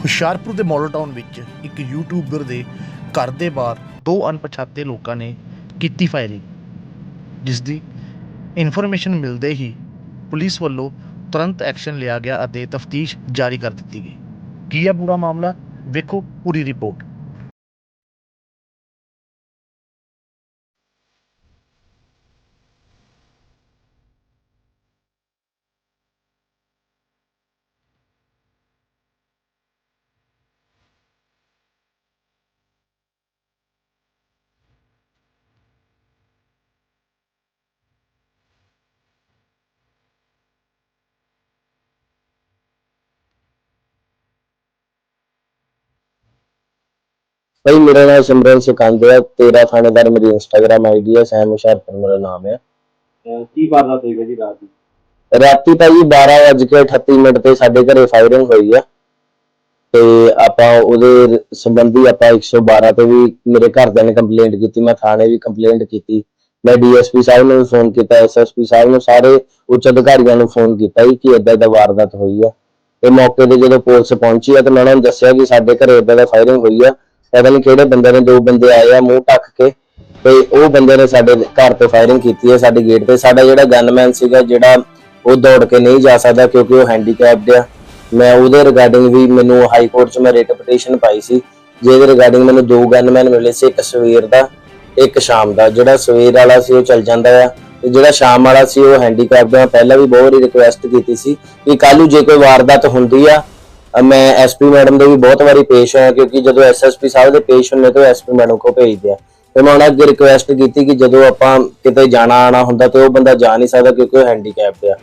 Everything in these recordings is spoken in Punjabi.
ਹੁਸ਼ਿਆਰਪੁਰ ਦੇ ਮਾਡਲ ਟਾਊਨ ਵਿੱਚ ਇੱਕ ਯੂਟਿਊਬਰ ਦੇ ਘਰ ਦੇ ਬਾਹਰ ਦੋ ਅਣਪਛਾਤੇ ਲੋਕਾਂ ਨੇ ਕੀਤੀ ਫਾਇਰਿੰਗ ਜਿਸ ਦੀ ਇਨਫੋਰਮੇਸ਼ਨ ਮਿਲਦੇ ਹੀ ਪੁਲਿਸ ਵੱਲੋਂ ਤੁਰੰਤ ਐਕਸ਼ਨ ਲਿਆ ਗਿਆ ਅਤੇ ਤਫਤੀਸ਼ ਜਾਰੀ ਕਰ ਦਿੱਤੀ ਗਈ। ਕੀ ਹੈ ਪੂਰਾ ਮਾਮਲਾ? ਵੇਖੋ ਪੂਰੀ ਰਿਪੋਰਟ ਭਾਈ ਮੇਰਾ ਨਾਮ ਸਿਮਰਨ ਸੁਕੰਦ ਹੈ। ਤੇਰਾ ਥਾਣੇਦਾਰ ਮੇਰੀ ਇੰਸਟਾਗ੍ਰam ਆਈਡੀ ਹੈ। ਸੈਮ ਹੁਸ਼ਿਆਰਪੁਰ ਮੇਰਾ ਨਾਮ ਹੈ। ਅਹ ਕੀ ਵਾਰਦਾਤ ਹੋਈ ਜੀ ਰਾਤ ਦੀ? ਰਾਤੀ ਭਾਈ 12:38 ਮਿੰਟ ਤੇ ਸਾਡੇ ਘਰੇ ਫਾਇਰਿੰਗ ਹੋਈ ਆ। ਤੇ ਆਪਾਂ ਉਹਦੇ ਸੰਬੰਧੀ ਆਪਾਂ 112 ਤੇ ਵੀ ਮੇਰੇ ਘਰਦਿਆਂ ਨੇ ਕੰਪਲੇਂਟ ਕੀਤੀ। ਮੈਂ ਥਾਣੇ ਵੀ ਕੰਪਲੇਂਟ ਕੀਤੀ। ਮੈਂ ਡੀਐਸਪੀ ਸਾਹਿਬ ਨੂੰ ਫੋਨ ਕੀਤਾ। ਐਸਐਸਪੀ ਸਾਹਿਬ ਨੂੰ ਸਾਰੇ ਉੱਚ ਅਧਿਕਾਰੀਆਂ ਨੂੰ ਫੋਨ ਕੀਤਾ ਕਿ ਏਦਾਂ ਦਾ ਵਾਰਦਾਤ ਹੋਈ ਆ। ਤੇ ਮੌਕੇ ਤੇ ਜਦੋਂ ਪੁਲਿਸ ਪਹੁੰਚੀ ਆ ਤੇ ਮੈਂ ਉਹਨਾਂ ਨੂੰ ਦੱਸਿਆ ਕਿ ਸਾਡੇ ਘਰੇ ਏਦਾਂ ਦਾ ਫਾਇਰਿੰਗ ਹੋਈ ਆ। ਪਤਾ ਨਹੀਂ ਕਿਹੜੇ ਬੰਦੇ ਨੇ, ਦੋ ਬੰਦੇ ਆਏ ਆ ਮੂੰਹ ਢੱਕ ਕੇ ਤੇ ਉਹ ਬੰਦੇ ਨੇ ਸਾਡੇ ਘਰ ਤੇ ਫਾਇਰਿੰਗ ਕੀਤੀ ਹੈ ਸਾਡੇ ਗੇਟ ਤੇ। ਸਾਡਾ ਜਿਹੜਾ ਗਨਮੈਨ ਸੀਗਾ, ਜਿਹੜਾ ਉਹ ਦੌੜ ਕੇ ਨਹੀਂ ਜਾ ਸਕਦਾ ਕਿਉਂਕਿ ਉਹ ਹੈਂਡੀਕੈਪਡ ਆ। ਮੈਂ ਉਹਦੇ ਰਿਗਾਰਡਿੰਗ ਵੀ ਮੈਨੂੰ ਹਾਈ ਕੋਰਟ 'ਚ ਮੈਂ ਰਿਟ ਪਟੀਸ਼ਨ ਪਾਈ ਸੀ। ਜਿਹਦੇ ਰਿਗਾਰਡਿੰਗ ਮੈਨੂੰ ਦੋ ਗਨਮੈਨ ਮਿਲੇ ਸੀ, ਇੱਕ ਸਵੇਰ ਦਾ, ਇੱਕ ਸ਼ਾਮ ਦਾ। ਜਿਹੜਾ ਸਵੇਰ ਵਾਲਾ ਸੀ, ਉਹ ਚੱਲ ਜਾਂਦਾ ਆ। ਤੇ ਜਿਹੜਾ ਸ਼ਾਮ ਵਾਲਾ ਸੀ, ਉਹ ਹੈਂਡੀਕੈਪਡ ਆ। ਪਹਿਲਾਂ ਵੀ ਬਹੁਤ ਹੀ ਰਿਕੁਐਸਟ ਕੀਤੀ ਸੀ ਕਿ ਕੱਲ ਨੂੰ ਜੇ ਕੋਈ ਵਾਰਦਾਤ ਹੁੰਦੀ ਆ ਮੈਂ ਐਸਪੀ ਮੈਡਮ ਦੇ ਵੀ ਬਹੁਤ ਵਾਰੀ ਪੇਸ਼ ਹੋਇਆ, ਕਿਉਂਕਿ ਜਦੋਂ ਐਸਐਸਪੀ ਸਾਹਿਬ ਦੇ ਪੇਸ਼ ਹੁੰਨੇ ਤਾਂ ਐਸਪੀ ਮੈਡਮ ਕੋ ਭੇਜਦੇ ਆ। ਤੇ ਮੈਂ ਉਹਨਾਂ ਅੱਗੇ ਰਿਕੁਐਸਟ ਕੀਤੀ ਕਿ ਜਦੋਂ ਆਪਾਂ ਕਿਤੇ ਜਾਣਾ ਆਣਾ ਹੁੰਦਾ ਤੇ ਉਹ ਬੰਦਾ ਜਾ ਨਹੀਂ ਸਕਦਾ ਕਿਉਂਕਿ ਉਹ ਹੈਂਡੀਕੈਪਡ ਆ।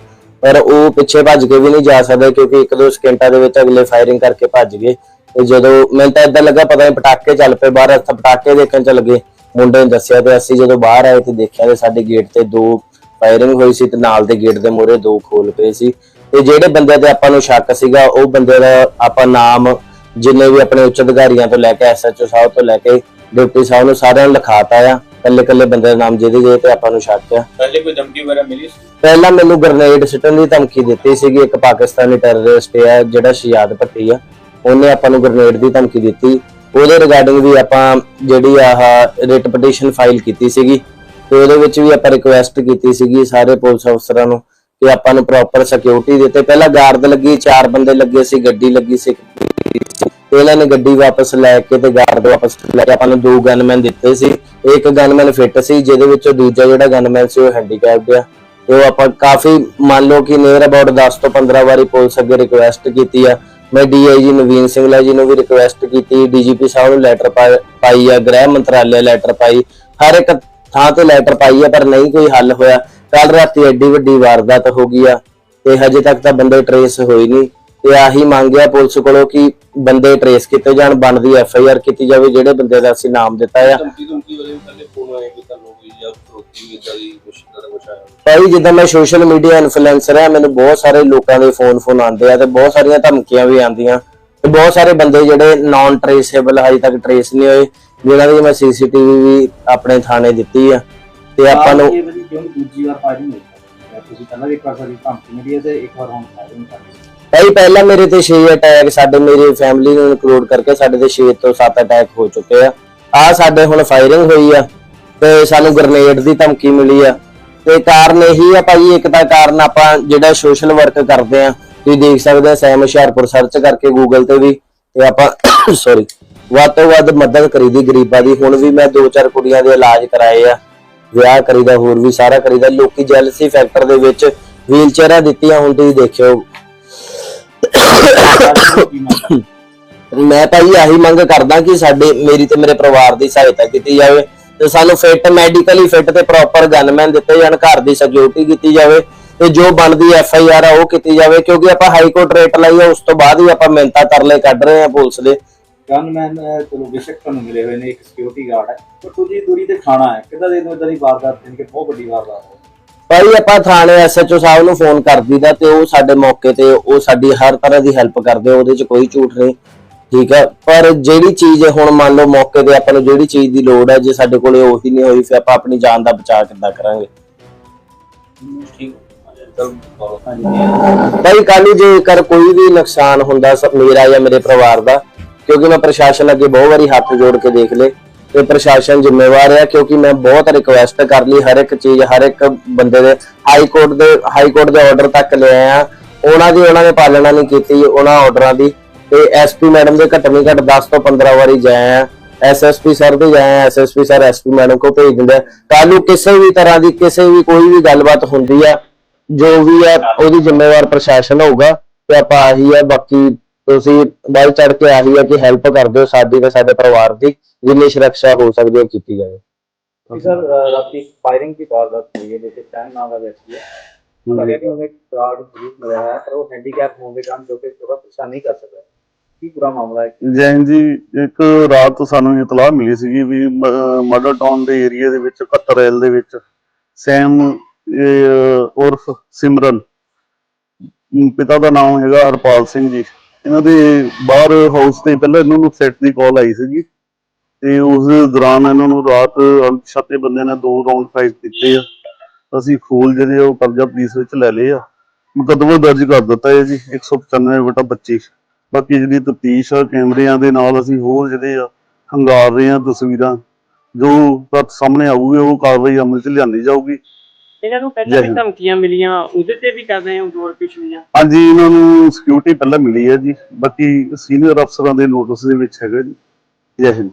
ਪਰ ਉਹ ਪਿੱਛੇ ਭੱਜ ਕੇ ਵੀ ਨਹੀਂ ਜਾ ਸਕਦਾ ਕਿਉਂਕਿ ਇੱਕ ਦੋ ਸਕਿੰਟਾਂ ਦੇ ਵਿੱਚ ਅਗਲੇ ਫਾਇਰਿੰਗ ਕਰਕੇ ਭੱਜ ਗਏ। ਤੇ ਜਦੋਂ ਮੈਨੂੰ ਤਾਂ ਇਦਾਂ ਲੱਗਾ ਪਤਾ ਨਹੀਂ ਪਟਾਕੇ ਚੱਲ ਪਏ, ਬਾਹਰ ਇੱਥੇ ਪਟਾਕੇ ਦੇਖਣ ਚੱਲ ਗਏ। ਮੁੰਡੇ ਨੇ ਦੱਸਿਆ ਤੇ ਅਸੀਂ ਜਦੋਂ ਬਾਹਰ ਆਏ ਤੇ ਦੇਖਿਆ ਤੇ ਸਾਡੇ ਗੇਟ ਤੇ ਦੋ ਫਾਇਰਿੰਗ ਹੋਈ ਸੀ ਤੇ ਨਾਲ ਦੇ ਗੇਟ ਦੇ ਮੂਹਰੇ ਦੋ ਖੋਲ ਪਏ ਸੀ। ਤੇ ਜਿਹੜੇ ਬੰਦੇ ਤੇ ਆਪਾਂ ਨੂੰ ਸ਼ੱਕ ਸੀਗਾ ਉਹ ਬੰਦੇ ਦਾ ਆਪਾਂ ਨਾਮ ਜਿੰਨੇ ਵੀ ਆਪਣੇ ਉੱਚ ਅਧਿਕਾਰੀਆਂ ਤੋਂ ਲੈ ਕੇ ਐਸਐਚਓ ਸਾਹਿਬ ਤੋਂ ਲੈ ਕੇ ਡਿਪਟੀ ਸਾਹਿਬ ਨੂੰ ਸਾਰਿਆਂ ਨੂੰ ਲਿਖਾਤਾ ਆ। ਕੱਲੇ ਕੱਲੇ ਬੰਦੇ ਦਾ ਨਾਮ ਜਿਹਦੇ ਜਿਹਦੇ ਤੇ ਆਪਾਂ ਨੂੰ ਸ਼ੱਕ ਆ। ਪਹਿਲੇ ਕੋਈ ਧਮਕੀ ਵਗੈਰਾ ਮਿਲੀ ਸੀ? ਪਹਿਲਾਂ ਮੈਨੂੰ ਗ੍ਰਨੇਡ ਸਿੱਟਣ ਦੀ ਧਮਕੀ ਦਿੱਤੀ ਸੀਗੀ। ਇੱਕ ਪਾਕਿਸਤਾਨੀ ਟੈਰਰਿਸਟ ਹੈ ਜਿਹੜਾ ਸ਼ਿਆਦ ਭੱਟੀ ਆ। ਉਹਨੇ ਆਪਾਂ ਨੂੰ ਗ੍ਰਨੇਡ ਦੀ ਧਮਕੀ ਦਿੱਤੀ। ਉਹਦੇ ਰਿਗਾਰਡਿੰਗ ਵੀ ਆਪਾਂ ਜਿਹੜੀ ਆਹ ਰਿਟ ਪਟੀਸ਼ਨ ਫਾਈਲ ਕੀਤੀ ਸੀਗੀ। ਤੇ ਉਹਦੇ ਵਿੱਚ ਵੀ ਆਪਾਂ ਰਿਕੁਐਸਟ ਕੀਤੀ ਸੀਗੀ ਸਾਰੇ ਪੁਲਿਸ ਅਫਸਰਾਂ ਨੂੰ। ਕਿ ਆਪਾਂ ਨੂੰ ਪ੍ਰੋਪਰ ਸਿਕਿਉਰਿਟੀ ਦਿੱਤੇ ਪਹਿਲਾਂ ਗਾਰਡ ਲੱਗੀ, ਚਾਰ ਬੰਦੇ ਲੱਗੇ ਸੀ, ਗੱਡੀ ਲੱਗੀ ਸੀ। ਇਹਨਾਂ ਨੇ ਗੱਡੀ ਵਾਪਸ ਲੈ ਕੇ ਤੇ ਗਾਰਡ ਵਾਪਸ ਲੈ ਕੇ ਆਪਾਂ ਨੂੰ ਦੋ ਗਨਮੈਨ ਦਿੱਤੇ ਸੀ। ਇੱਕ ਗਨਮੈਨ ਫਿੱਟ ਸੀ, ਜਿਹਦੇ ਵਿੱਚੋਂ ਦੂਜਾ ਜਿਹੜਾ ਗਨਮੈਨ ਸੀ ਉਹ ਹੈਂਡੀਕੈਪਡ ਆ। ਉਹ ਆਪਾਂ ਕਾਫੀ ਮੰਨ ਲਓ ਕਿ ਨੀਅਰ ਅਬਾਊਟ 10 ਤੋਂ 15 ਵਾਰੀ ਪੁਲਿਸ ਅੱਗੇ ਰਿਕੁਐਸਟ ਕੀਤੀ ਆ। ਮੈਂ ਡੀਆਈਜੀ ਨਵੀਨ ਸਿੰਘਲਾ ਜੀ ਨੂੰ ਵੀ ਰਿਕੁਐਸਟ ਕੀਤੀ ਡੀਜੀਪੀ ਸਾਹਿਬ ਨੂੰ ਲੈਟਰ ਪਾਈ ਆ, ਗ੍ਰਹਿ ਮੰਤਰਾਲੇ ਲੈਟਰ ਪਾਈ। ਹਰ ਇੱਕ ਥਾਂ ਤੇ ਲੈਟਰ ਪਾਈ ਆ, ਪਰ ਨਹੀਂ ਕੋਈ ਹੱਲ ਹੋਇਆ। ਕੱਲ ਰਾਤੀ ਐਡੀ ਵੱਡੀ ਵਾਰਦਾਤ ਹੋ ਗਈ ਆ ਤੇ ਹਜੇ ਤੱਕ ਤਾਂ ਬੰਦੇ ਟਰੇਸ ਹੋਈ ਨਹੀਂ। ਤੇ ਆਹੀ ਮੰਗਿਆ ਪੁਲਿਸ ਕੋਲੋਂ ਕਿ ਬੰਦੇ ਟਰੇਸ ਕੀਤੇ ਜਾਣ ਬਣਦੀ ਐਫ ਆਈ ਆਰ ਕੀਤੀ ਜਾਵੇ ਜਿਹੜੇ ਬੰਦੇ ਦਾ ਅਸੀਂ ਨਾਮ ਦਿੱਤਾ ਆ। ਧਮਕੀ ਧਮਕੀ ਵਾਲੇ ਪਹਿਲੇ ਫੋਨ ਆਏ ਕਿ ਤੁਹਾਨੂੰ ਕੋਈ ਜਾਂ ਫਰੋਤੀ ਇਦਾਂ ਦੀ ਕੁਛ ਇਦਾਂ ਦਾ ਕੁਛ ਆਇਆ। ਭਾਈ ਜਿੱਦਾਂ ਮੈਂ ਸੋਸ਼ਲ ਮੀਡੀਆ ਇਨਫਲੂਐਂਸਰ ਆ ਮੈਨੂੰ ਬਹੁਤ ਸਾਰੇ ਲੋਕਾਂ ਦੇ ਫੋਨ ਫੋਨ ਆਉਂਦੇ ਆ ਤੇ ਬਹੁਤ ਸਾਰੀਆਂ ਧਮਕੀਆਂ ਵੀ ਆਉਂਦੀਆਂ। ਤੇ ਬਹੁਤ ਸਾਰੇ ਬੰਦੇ ਜਿਹੜੇ ਨਾਨ ਟਰੇਸੇਬਲ ਹਜੇ ਤੱਕ ਟਰੇਸ ਨਹੀਂ ਹੋਏ ਜਿਨ੍ਹਾਂ ਦੀ ਮੈਂ ਸੀਸੀਟੀਵੀ ਵੀ ਆਪਣੇ ਥਾਣੇ ਦਿੱਤੀ ਆ। ਤੇ ਆਪਾਂ ਨੂੰ ਇਹ ਵਾਰੀ ਕਿਉਂ ਦੂਜੀ ਵਾਰ ਫਾਇਰਿੰਗ ਹੋਈ? ਹੈ? ਤੁਸੀਂ ਪਹਿਲਾਂ ਵੀ ਇੱਕ ਵਾਰ ਸਾਡੀ ਧਮਕੀ ਮਿਲੀ ਹੈ ਤੇ ਇੱਕ ਵਾਰ ਹੁਣ ਫਾਇਰਿੰਗ ਕਰ ਰਹੀ ਹੈ ਭਾਈ ਪਹਿਲਾਂ ਮੇਰੇ ਤੇ 6 ਅਟੈਕ ਸਾਡੇ ਮੇਰੀ ਫੈਮਿਲੀ ਨੂੰ ਇਨਕਲੂਡ ਕਰਕੇ ਸਾਡੇ ਤੇ 6 ਤੋਂ 7 ਅਟੈਕ ਹੋ ਚੁੱਕੇ ਆ। ਆ ਸਾਡੇ ਹੁਣ ਫਾਇਰਿੰਗ ਹੋਈ ਆ ਤੇ ਸਾਨੂੰ ਗ੍ਰਨੇਡ ਦੀ ਧਮਕੀ ਮਿਲੀ ਆ। ਤੇ ਕਾਰਨ ਇਹੀ ਆ ਭਾਈ ਇੱਕ ਤਾਂ ਕਾਰਨ ਆਪਾਂ ਜਿਹੜਾ ਸੋਸ਼ਲ ਵਰਕ ਕਰਦੇ ਆ ਤੁਸੀਂ ਦੇਖ ਸਕਦੇ ਆ ਸੈਮ ਹੁਸ਼ਿਆਰਪੁਰ ਸਰਚ ਕਰਕੇ ਗੂਗਲ ਤੇ ਵੀ ਤੇ ਆਪਾਂ ਸੌਰੀ ਵੱਧ ਤੋਂ ਵੱਧ ਮਦਦ ਕਰੀਦੀ ਗਰੀਬਾਂ ਦੀ। ਹੁਣ ਵੀ ਮੈਂ ਦੋ ਚਾਰ ਕੁੜੀਆਂ ਦੇ ਇਲਾਜ ਕਰਾਏ ਆ। ਵਿਆਹ ਕਰੀਦਾ, ਹੋਰ ਵੀ ਸਾਰਾ ਕਰੀਦਾ, ਲੋਕੀ ਜੈਲਸੀ ਫੈਕਟਰ ਦੇ ਵਿੱਚ ਵੀਲ ਦਿੱਤੀਆਂ ਹੁਣ ਤੁਸੀਂ ਦੇਖਿਓ। ਮੈਂ ਭਾਈ ਆਹੀ ਮੰਗ ਕਰਦਾ ਕਿ ਸਾਡੇ, ਮੇਰੀ ਤੇ ਮੇਰੇ ਪਰਿਵਾਰ ਦੀ ਸਹਾਇਤਾ ਕੀਤੀ ਜਾਵੇ ਤੇ ਸਾਨੂੰ ਫਿੱਟ ਮੈਡੀਕਲੀ ਫਿੱਟ ਤੇ ਪ੍ਰੋਪਰ ਗਨਮੈਨ ਦਿੱਤੇ ਜਾਣ, ਘਰ ਦੀ ਸਿਕਿਉਰਿਟੀ ਕੀਤੀ ਜਾਵੇ ਤੇ ਜੋ ਬਣਦੀ ਐਫ ਆਈ ਆਰ ਆ ਉਹ ਕੀਤੀ ਜਾਵੇ, ਕਿਉਂਕਿ ਆਪਾਂ ਹਾਈ ਕੋਰਟ ਰੇਟ ਲਈ ਆ, ਉਸ ਤੋਂ ਬਾਅਦ ਹੀ ਆਪਾਂ ਮਿਹਨਤਾਂ ਤਰਲੇ ਕੱਢ ਰਹੇ ਆ ਪੁਲਿਸ ਦੇ। ਗਨਮੈਨ ਚਲੋ ਬੇਸ਼ੱਕ ਤੁਹਾਨੂੰ ਮਿਲੇ ਹੋਏ ਨੇ ਇੱਕ ਸਿਕਿਉਰਿਟੀ ਗਾਰਡ ਹੈ। ਪਰ ਦੂਜੀ ਦੂਰੀ ਤੇ ਖਾਣਾ ਹੈ। ਕਿੱਦਾਂ ਦੇ ਦੋ ਇਦਾਂ ਦੀ ਵਾਰਦਾਤ ਜਾਣੀ ਕਿ ਬਹੁਤ ਵੱਡੀ ਵਾਰਦਾਤ ਹੈ। ਭਾਈ ਆਪਾਂ ਥਾਣੇ ਐਸਐਚਓ ਸਾਹਿਬ ਨੂੰ ਫੋਨ ਕਰ ਦਈਦਾ ਤੇ ਉਹ ਸਾਡੇ ਮੌਕੇ ਤੇ ਉਹ ਸਾਡੀ ਹਰ ਤਰ੍ਹਾਂ ਦੀ ਹੈਲਪ ਕਰਦੇ ਉਹਦੇ 'ਚ ਕੋਈ ਝੂਠ ਨਹੀਂ। ਠੀਕ ਆ ਪਰ ਜਿਹੜੀ ਚੀਜ਼ ਹੁਣ ਮੰਨ ਲਓ ਮੌਕੇ ਤੇ ਆਪਾਂ ਨੂੰ ਜਿਹੜੀ ਚੀਜ਼ ਦੀ ਲੋੜ ਹੈ ਜੇ ਸਾਡੇ ਕੋਲੇ ਉਹੀ ਨਹੀਂ ਹੋਈ ਫਿਰ ਆਪਾਂ ਆਪਣੀ ਜਾਨ ਦਾ ਬਚਾਅ ਕਿੱਦਾਂ ਕਰਾਂਗੇ? ਠੀਕ ਭਾਈ ਕੱਲ ਜੇਕਰ ਕੋਈ ਵੀ ਨੁਕਸਾਨ ਹੁੰਦਾ ਮੇਰਾ ਜਾਂ ਮੇਰੇ ਪਰਿਵਾਰ ਦਾ ਕਿਉਂਕਿ ਮੈਂ ਪ੍ਰਸ਼ਾਸਨ ਅੱਗੇ ਬਹੁਤ ਵਾਰੀ ਹੱਥ ਜੋੜ ਕੇ ਦੇਖ ਲਏ ਤੇ ਪ੍ਰਸ਼ਾਸਨ ਜ਼ਿੰਮੇਵਾਰ ਹੈ ਕਿਉਂਕਿ ਮੈਂ ਬਹੁਤ ਰਿਕੁਐਸਟ ਕਰ ਲਈ ਹਰ ਇੱਕ ਚੀਜ਼, ਹਰ ਇੱਕ ਬੰਦੇ ਦੇ ਹਾਈ ਕੋਰਟ ਦੇ ਹਾਈ ਕੋਰਟ ਦੇ ਆਰਡਰ ਤੱਕ ਲੈ ਆਇਆ। ਉਹਨਾਂ ਦੀ ਉਹਨਾਂ ਨੇ ਪਾਲਣਾ ਨਹੀਂ ਕੀਤੀ, ਉਹਨਾਂ ਆਰਡਰਾਂ ਦੀ। ਤੇ ਐਸਪੀ ਮੈਡਮ ਦੇ ਘੱਟ ਨਹੀਂ ਘੱਟ 10 ਤੋਂ 15 ਵਾਰੀ ਜਾਇਆ ਆ ਐਸਐਸਪੀ ਸਰ ਦੇ ਜਾਏ ਐਸਐਸਪੀ ਸਰ ਐਸਪੀ ਮੈਡਮ ਕੋ ਭੇਜ ਦਿੰਦਾ ਕੱਲ ਨੂੰ ਕਿਸੇ ਵੀ ਤਰ੍ਹਾਂ ਦੀ, ਕਿਸੇ ਵੀ ਕੋਈ ਵੀ ਗੱਲਬਾਤ ਹੁੰਦੀ ਆ, ਜੋ ਵੀ ਹੈ ਉਹਦੀ ਜ਼ਿੰਮੇਵਾਰ ਪ੍ਰਸ਼ਾਸਨ ਹੋਊਗਾ ਤੇ ਆਪਾਂ ਆਹੀ ਹੈ ਬਾਕੀ ਤੁਸੀਂ ਵੱਲ ਚੜ ਕੇ ਆਹੀ ਹੈ ਕਿ ਹੈਲਪ ਕਰ ਦਿਓ ਸਾਡੀ ਤੇ ਸਾਡੇ ਪਰਿਵਾਰ ਦੀ ਜਿੰਨੀ ਸੁਰੱਖਿਆ ਹੋ ਸਕਦੀ ਹੈ ਕੀਤੀ ਜਾਵੇ। ਸਰ ਰਾਤੀ ਫਾਇਰਿੰਗ ਦੀ ਵਾਰਦਾਤ ਹੋਈ ਹੈ ਜਿੱਥੇ ਟੈਨ ਨਾਮ ਦਾ ਵਿਅਕਤੀ ਹੈ। ਲਗਿਆ ਕਿ ਉਹਨੇ ਕਾਰਡ ਜ਼ਰੂਰ ਮਿਲਿਆ ਹੈ ਪਰ ਉਹ ਹੈਂਡੀਕੈਪ ਹੋਣ ਦੇ ਕਾਰਨ ਜੋ ਕਿ ਥੋੜਾ ਪਛਾਣ ਨਹੀਂ ਕਰ ਸਕਦਾ ਕੀ ਪੂਰਾ ਮਾਮਲਾ ਹੈ? ਜੈਨ ਜੀ ਇੱਕ ਰਾਤ ਸਾਨੂੰ ਇਤਲਾਹ ਮਿਲੀ ਸੀਗੀ ਵੀ ਮਦਰ ਟਾਊਨ ਦੇ ਏਰੀਆ ਦੇ ਵਿੱਚ ਕਤਰੇਲ ਦੇ ਵਿੱਚ ਸੈਮ ਇਹ, ਉਰਫ ਸਿਮਰਨ। ਪਿਤਾ ਦਾ ਨਾਮ ਹੈਗਾ ਹਰਪਾਲ ਸਿੰਘ ਜੀ। ਇਹਨਾਂ ਦੇ ਬਾਹਰ ਹਾਊਸ ਤੇ ਪਹਿਲਾਂ ਇਹਨਾਂ ਨੂੰ ਸੈੱਟ ਦੀ ਕਾਲ ਆਈ ਸੀਗੀ ਤੇ ਉਸ ਦੌਰਾਨ ਇਹਨਾਂ ਨੂੰ ਰਾਤ ਅਣਪਛਾਤੇ ਬੰਦੇ ਨੇ ਦੋ ਰਾਉਂਡ ਫਾਇਰ ਕੀਤੇ ਆ। ਅਸੀਂ ਖੋਲ ਜਿਹੜੇ ਉਹ ਕਬਜ਼ਾ ਪੁਲਿਸ ਵਿੱਚ ਲੈ ਲਏ ਆ। ਮੁਕੱਦਮਾ ਦਰਜ ਕਰ ਦਿੱਤਾ ਹੈ ਜੀ 195 ਬਟਾ 25 ਬਾਕੀ ਜਿਹੜੀ ਤਫਤੀਸ਼ ਆ, ਕੈਮਰਿਆਂ ਦੇ ਨਾਲ ਅਸੀਂ ਹੋਰ ਜਿਹੜੇ ਆ, ਹੰਗਾਰ ਰਹੇ ਆ ਤਸਵੀਰਾਂ। ਜੋ ਸਾਹਮਣੇ ਆਊਗੇ, ਉਹ ਕਾਰਵਾਈ ਅਮਲ 'ਚ ਲਿਆਂਦੀ ਜਾਊਗੀ। ਇਹਨਾਂ ਨੂੰ ਪਹਿਲਾਂ ਵੀ। ਧਮਕੀਆਂ ਮਿਲੀਆਂ ਉਹਦੇ ਤੇ ਵੀ ਕਰ ਰਹੇ ਹਾਂ ਦੌੜ ਪਿਛਲੀਆਂ ਹਾਂਜੀ ਇਹਨਾਂ ਨੂੰ ਸਿਕਿਉਰਿਟੀ ਪਹਿਲਾਂ ਮਿਲੀ ਹੈ ਜੀ। ਬਾਕੀ ਸੀਨੀਅਰ ਅਫਸਰਾਂ ਦੇ ਨੋਟਿਸ ਦੇ ਵਿੱਚ ਹੈਗਾ ਜੀ। ਜੈ ਹਿੰਦ।